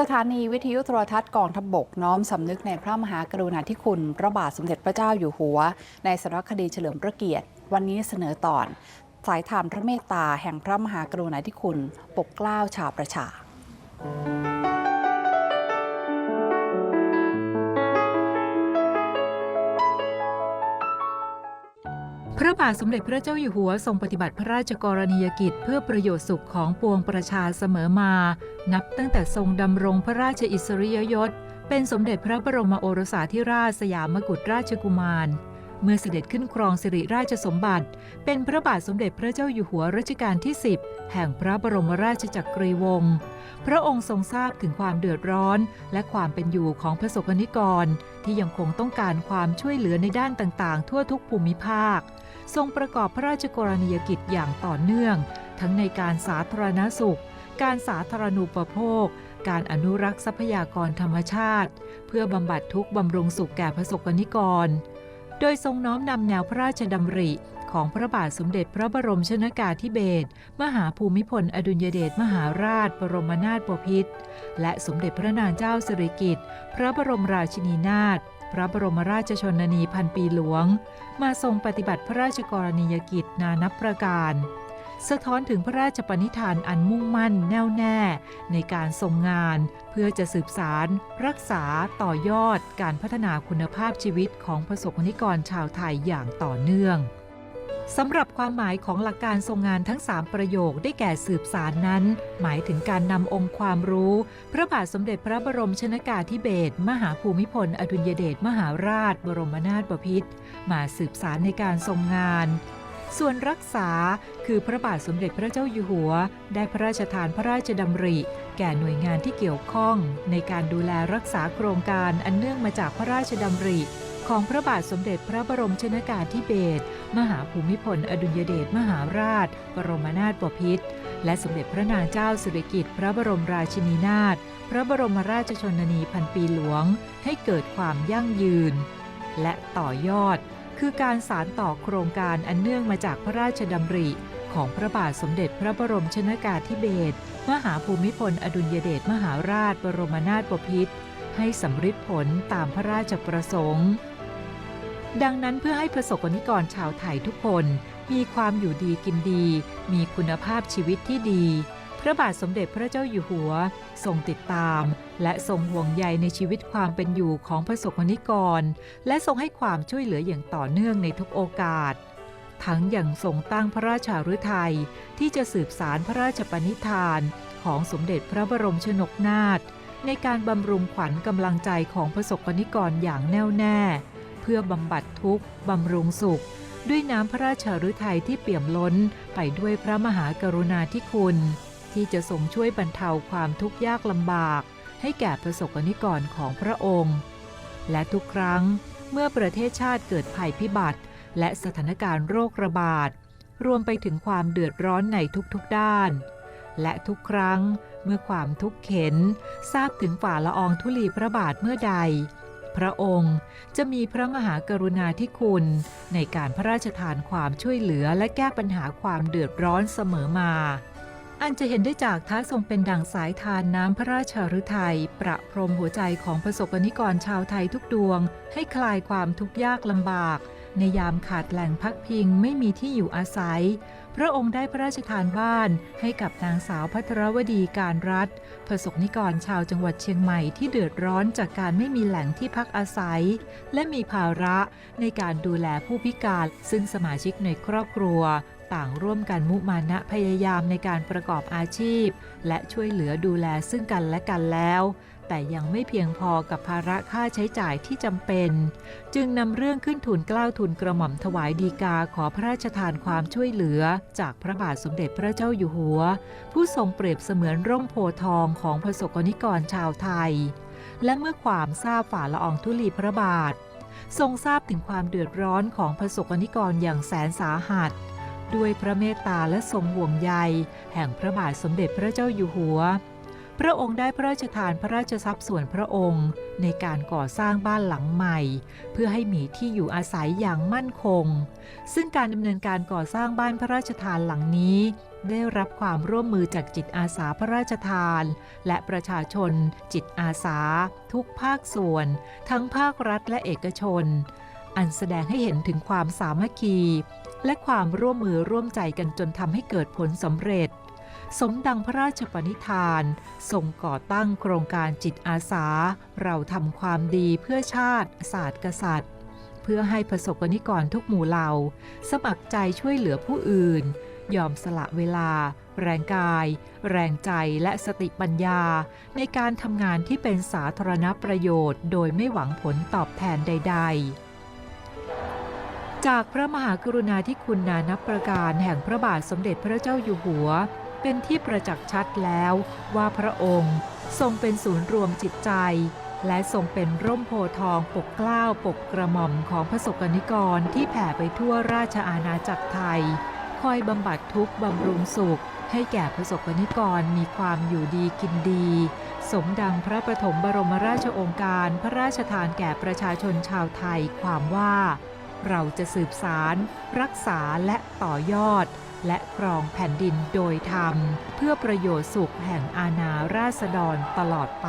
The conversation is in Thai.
สถานีวิทยุโทรทัศน์กองทัพบกน้อมสำนึกในพระมหากรุณาธิคุณ พระบาทสมเด็จพระเจ้าอยู่หัว ในสารคดีเฉลิมพระเกียรติ วันนี้เสนอตอน สายธรรมพระเมตตาแห่งพระมหากรุณาธิคุณ ปกเกล้าชาวประชา บาทสมเด็จพระเจ้าอยู่หัวทรงปฏิบัติพระราชกรณียกิจ เพื่อประโยชน์สุขของปวงประชาเสมอมา นับตั้งแต่ทรงดำรงพระราชอิสริยยศ เป็นสมเด็จพระบรมโอรสาธิราชสยามกุฎราชกุมาร เมื่อเสด็จขึ้นครองสิริราชสมบัติ เป็นพระบาทสมเด็จพระเจ้าอยู่หัวรัชกาลที่ 10 แห่งพระบรมราชจักรีวงศ์ พระองค์ทรงทราบถึงความเดือดร้อน และความเป็นอยู่ของประสกนิกร ที่ยังคงต้องการความช่วยเหลือในด้านต่างๆ ทั่วทุกภูมิภาค ทรงประกอบพระราชกรณียกิจอย่างต่อเนื่อง ทั้งในการสาธารณสุข การสาธารณูปโภคการอนุรักษ์ทรัพยากรธรรมชาติ เพื่อบำบัดทุกข์บำรุงสุขแก่ประสกนิกร โดยทรงน้อมนำแนวพระราชดำริของพระบาทสมเด็จพระบรมชนากาธิเบศรมหาภูมิพลอดุลยเดชมหาราช บรมนาถบพิตรและสมเด็จพระนางเจ้าสิริกิติ์พระบรมราชินีนาถพระบรมราชชนนีพันปีหลวง มาทรงปฏิบัติพระราชกรณียกิจนานับประการ สะท้อนถึงพระราชปณิธานอันมุ่งมั่นแน่วแน่ ในการทรงงาน เพื่อจะสืบสาร รักษาต่อยอดการพัฒนาคุณภาพชีวิตของประสบนิกรชาวไทยอย่างต่อเนื่องสำหรับความหมายของหลักการทรงงานทั้ง 3 ประโยคได้แก่สืบสารนั้น หมายถึงการนำองค์ความรู้ พระบาทสมเด็จพระบรมชนากาธิเบศรมหาภูมิพล อดุลยเดชมหาราช บรมนาถบพิตรมาสืบสารในการทรงงาน ส่วนรักษาคือพระบาทสมเด็จพระเจ้าอยู่หัว ได้พระราชทานพระราชดำริ แก่หน่วยงานที่เกี่ยวข้อง ในการดูแลรักษาโครงการอันเนื่องมาจากพระราชดำริ ของพระบาทสมเด็จพระบรมชนากาธิเบศรมหาภูมิพล อดุลยเดชมหาราช บรมนาถบพิตรและสมเด็จพระนางเจ้าสิริกิติ์พระบรมราชินีนาถพระบรมราชชนนีพันปีหลวง ให้เกิดความยั่งยืน และต่อยอด คือการสารต่อโครงการอันเนื่องมาจากพระราชดำริ ของพระบาทสมเด็จพระบรมชนากาธิเบศรมหาภูมิพลอดุลยเดชมหาราชบรมนาถบพิตรให้สำฤทธิ์ผลตามพระราชประสงค์ ดังนั้นเพื่อให้ประสบกนิกรชาวไทยทุกคน มีความอยู่ดีกินดี มีคุณภาพชีวิตที่ดี พระบาทสมเด็จพระเจ้าอยู่หัวทรงติดตาม และทรงห่วงใยในชีวิตความเป็นอยู่ของประสบนิกร และทรงให้ความช่วยเหลืออย่างต่อเนื่องในทุกโอกาส ทั้งอย่างทรงตั้งพระราชาฤทัยที่จะสืบสารพระราชปณิธานของสมเด็จพระบรมชนกนาถในการบำรุงขวัญกำลังใจของประสบนิกรอย่างแน่วแน่ เพื่อบำบัดทุกข์บำรุงสุข ด้วยน้ำพระราชาฤทัยที่เปี่ยมล้นไปด้วยพระมหากรุณาธิคุณ ที่จะทรงช่วยบรรเทาความทุกข์ยากลำบาก ให้แก่ประสบกนิกรของพระองค์ และทุกครั้งเมื่อประเทศชาติเกิดภัยพิบัติ และสถานการณ์โรคระบาด รวมไปถึงความเดือดร้อนในทุกๆด้าน และทุกครั้งเมื่อความทุกข์เข็นทราบถึงฝ่าละอองธุลีพระบาทเมื่อใด พระองค์จะมีพระมหากรุณาธิคุณ ในการพระราชทานความช่วยเหลือและแก้ปัญหาความเดือดร้อนเสมอมา อันจะเห็นได้จากท้าทรงเป็นดั่งสายทานน้ำพระราชฤทัยประพรมหัวใจของประสบกนิกรชาวไทยทุกดวง ให้คลายความทุกข์ยากลำบาก ในยามขาดแหล่งพักพิงไม่มีที่อยู่อาศัย พระองค์ได้พระราชทานบ้านให้กับนางสาวพัทรวดีการรัฐประสบนิกรชาวจังหวัดเชียงใหม่ที่เดือดร้อนจากการไม่มีแหล่งที่พักอาศัย และมีภาระในการดูแลผู้พิการซึ่งสมาชิกในครอบครัว ต่างร่วมกันมุมานะพยายามในการประกอบอาชีพ และช่วยเหลือดูแลซึ่งกันและกันแล้ว แต่ยังไม่เพียงพอกับภาระค่าใช้จ่ายที่จำเป็น จึงนำเรื่องขึ้นทูลเกล้าทูลกระหม่อมถวายดีกาขอพระราชทานความช่วยเหลือ จากพระบาทสมเด็จพระเจ้าอยู่หัว ผู้ทรงเปรียบเสมือนร่มโพทองของประสกนิกรชาวไทย และเมื่อความทราบฝ่าละอองธุลีพระบาท ทรงทราบถึงความเดือดร้อนของประสกนิกรอย่างแสนสาหัส ด้วยพระเมตตาและทรงห่วงใย แห่งพระบาทสมเด็จพระเจ้าอยู่หัว พระองค์ได้พระราชทานพระราชทรัพย์ส่วนพระองค์ ในการก่อสร้างบ้านหลังใหม่ เพื่อให้มีที่อยู่อาศัยอย่างมั่นคง ซึ่งการดำเนินการก่อสร้างบ้านพระราชทานหลังนี้ ได้รับความร่วมมือจากจิตอาสาพระราชทาน และประชาชน จิตอาสา ทุกภาคส่วน ทั้งภาครัฐและเอกชน อันแสดงให้เห็นถึงความสามัคคี และความร่วมมือร่วมใจกันจนทำให้เกิดผลสำเร็จ สมดังพระราชปณิธานทรงก่อตั้งโครงการจิตอาสา เราทำความดีเพื่อชาติ ศาสตร์กษัตริย์ เพื่อให้ประสบกนิกรทุกหมู่เหล่า สมัครใจช่วยเหลือผู้อื่น ยอมสละเวลา แรงกาย แรงใจและสติปัญญา ในการทำงานที่เป็นสาธารณประโยชน์ โดยไม่หวังผลตอบแทนใด ๆจากพระมหากรุณาธิคุณนานับประการแห่งพระบาทสมเด็จพระเจ้าอยู่หัว เป็นที่ประจักษ์ชัดแล้วว่าพระองค์ทรงเป็นศูนย์รวมจิตใจ และทรงเป็นร่มโพธิ์ทองปกเกล้าปกกระหม่อมของพระสกนิกรที่แผ่ไปทั่วราชอาณาจักรไทย คอยบำบัดทุกข์บำรุงสุข ให้แก่พระสกนิกรมีความอยู่ดีกินดี สมดังพระประถมบรมราชโองการพระราชทานแก่ประชาชนชาวไทยความว่า เราจะสืบสารรักษาและต่อยอด และครองแผ่นดินโดยธรรม เพื่อประโยชน์สุขแห่งอาณาราษฎรตลอดไป